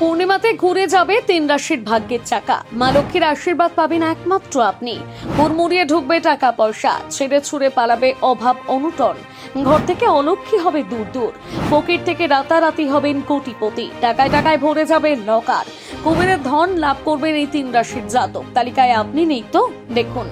পূর্ণিমাতে ঘুরে যাবে তিন রাশির ভাগ্যের চাকা। মা লক্ষ্মীর আশীর্বাদ পাবেন একমাত্র আপনি। হুড়মুড়িয়ে ঢুকবে টাকা পয়সা, ছেড়ে ছুড়ে পালাবে অভাব অনুটন। ঘর থেকে অলক্ষী হবে দূর দূর। ফকির থেকে রাতারাতি হবেন কোটিপতি। টাকায় টাকায় ভরে যাবে লকার কুবেরের ধন লাভ করবেন এই তিন রাশির জাতক। তালিকায় আপনি নেই তো? দেখুন।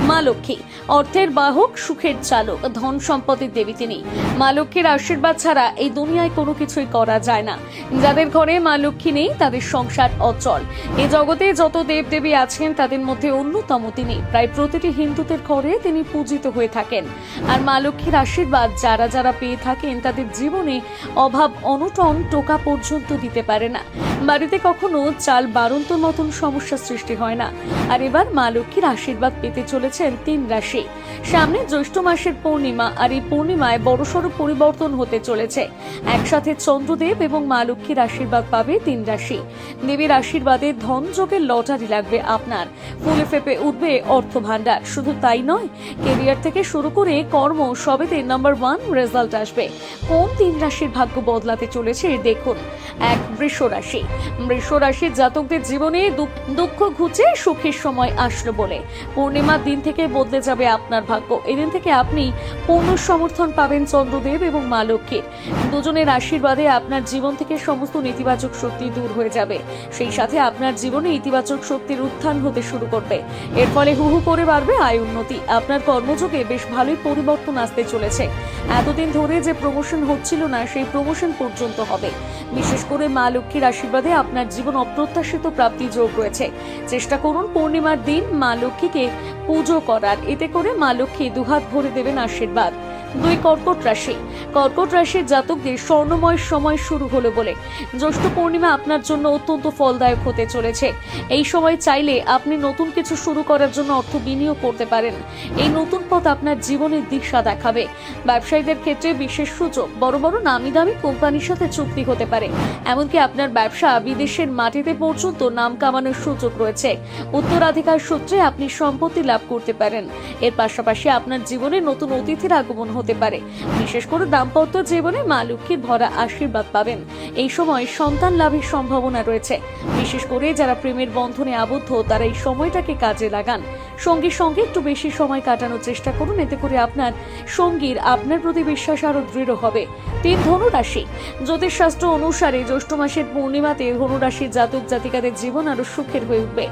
মা লক্ষ্মী। অর্থের বাহক, সুখের চালক, ধন সম্পদের দেবী তিনি। মা লক্ষ্মীর আশীর্বাদ ছাড়া এই দুনিয়ায় কোনো কিছুই করা যায় না। যাদের ঘরে মা লক্ষ্মী নেই, তাদের সংসার অচল। এই জগতে যত দেবদেবী আছেন, তাদের মধ্যে অন্যতম তিনি। প্রায় প্রতিটি হিন্দুদের ঘরে তিনি পূজিত হয়ে থাকেন। আর মা লক্ষ্মীর আশীর্বাদ যারা যারা পেয়ে থাকেন, তাদের জীবনে অভাব, অনটন টোকা পর্যন্ত দিতে পারে না। বাড়িতে কখনো চাল বারন্তর মতন সমস্যা সৃষ্টি হয় না। আর এবার মা লক্ষ্মীর আশীর্বাদ পেতে চলেছেন তিন রাশি। সামনে জ্যৈষ্ঠ মাসের পূর্ণিমা আর এই পূর্ণিমায় বড়সড় পরিবর্তন হতে চলেছে। একসাথে চন্দ্রদেব এবং মা লক্ষ্মীর আশীর্বাদ পাবে তিন রাশি। দেবীর আশীর্বাদে ধন যোগের লটারি লাগবে আপনার। ফুলে ফেপে উঠবে অর্থ ভাণ্ডার শুধু তাই নয়, কেরিয়ার থেকে শুরু করে কর্ম সবেতে নাম্বার ওয়ান রেজাল্ট আসবে। কোন তিন রাশির ভাগ্য বদলাতে চলেছে দেখুন। এক বৃষ রাশি। বৃষ রাশির জাতকদের জীবনে দুঃখ- ঘুচে সুখের সময় আসলো বলে। পূর্ণিমার দিন থেকে বদলে যাবে আপনার ভাগ্য। এদিন থেকে আপনি পূর্ণ সমর্থন পাবেন চন্দ্রদেব এবং মা লক্ষ্মীর। দুজনের আশীর্বাদে আপনার জীবন থেকে সমস্ত নেতিবাচক শক্তি দূর হয়ে যাবে। সেই সাথে আপনার জীবনে ইতিবাচক শক্তির উত্থান হতে শুরু করবে। এর ফলে হু হু করে বাড়বে আয় উন্নতি। আপনার কর্মযোগে বেশ ভালোই পরিবর্তন আসতে চলেছে। এতদিন ধরে যে প্রমোশন হচ্ছিল না, সেই প্রমোশন পর্যন্ত হবে। বিশেষ করে মা লক্ষ্মীর আশীর্বাদে আপনার জীবন অপ্রত্যাশিত প্রাপ্তি যোগ রয়েছে। চেষ্টা করুন পূর্ণিমার দিন মা লক্ষ্মীকে পুজো করার। এতে করে মা লক্ষ্মী দুহাত ভরে দেবেন আশীর্বাদ। দুই কর্কট রাশি। কর্কট রাশির জাতকদের স্বর্ণময় সময় শুরু হলো বলে। জ্যৈষ্ঠ পূর্ণিমা আপনার জন্য অত্যন্ত ফলদায়ক হতে চলেছে। এই সময় চাইলে আপনি নতুন কিছু শুরু করার জন্য অর্থ বিনিয়োগ করতে পারেন। এই নতুন পথ আপনার জীবনের দিশা দেখাবে। ব্যবসায়ীদের ক্ষেত্রে বিশেষ সুযোগ, বড় বড় নামি দামি কোম্পানির সাথে চুক্তি হতে পারে। এমনকি আপনার ব্যবসা বিদেশের মাটিতে পর্যন্ত নাম কামানোর সুযোগ রয়েছে। উত্তরাধিকার সূত্রে আপনি সম্পত্তি লাভ করতে পারেন। এর পাশাপাশি আপনার জীবনে নতুন অতিথির আগমন হতে পারে। বিশেষ করে দাম্পত্য জীবনে মা লক্ষ্মীর ভরা আশীর্বাদ পাবেন। এই সময় সন্তান লাভের সম্ভাবনা রয়েছে। বিশেষ করে যারা প্রেমের বন্ধনে আবদ্ধ, তারা এই সময়টাকে কাজে লাগান। সঙ্গীর সঙ্গে একটু বেশি সময় কাটানোর চেষ্টা করুন, এতে করে আপনার সঙ্গীর, আপনার প্রতি বিশ্বাস আরও দৃঢ় হবে। তিন ধনুরাশি। জ্যোতিষশাস্ত্র অনুসারে জ্যৈষ্ঠ মাসের পূর্ণিমাতে ধনুরাশির জাতক জাতিকাদের জীবন আরও সুখের হয়ে উঠবে।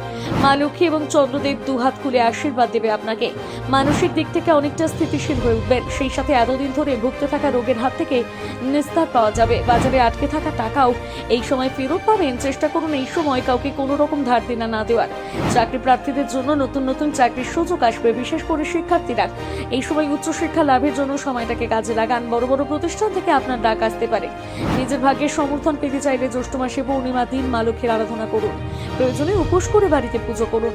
মা লক্ষ্মী এবং চন্দ্রদেব দুহাত খুলে আশীর্বাদ দেবে আপনাকে। মানসিক দিক থেকে অনেকটা স্থিতিশীল হয়ে উঠবেন। সেই সাথে এতদিন ধরে ভুগতে থাকা রোগের হাত থেকে নিস্তার পাওয়া যাবে, বাজারে আটকে থাকা টাকাও এই সময় ফেরত পাবেন। চেষ্টা করুন এই সময় কাউকে কোনো রকম ধার দেনা না দেওয়ার। চাকরি প্রার্থীদের জন্য নতুন নতুন চাকরির সুযোগ আসবে, বিশেষ করে শিক্ষার্থীরা। এই সময় উচ্চশিক্ষা লাভের জন্য সময়টাকে কাজে লাগান। বড় বড় প্রতিষ্ঠান থেকে আপনার ডাক আসতে পারে। নিজের ভাগ্যের সমর্থন পেতে চাইলে জ্যৈষ্ঠ মাসে পূর্ণিমা দিন মা লক্ষ্মীর আরাধনা করুন। প্রয়োজনে উপোস করে বাড়িতে পুজো করুন।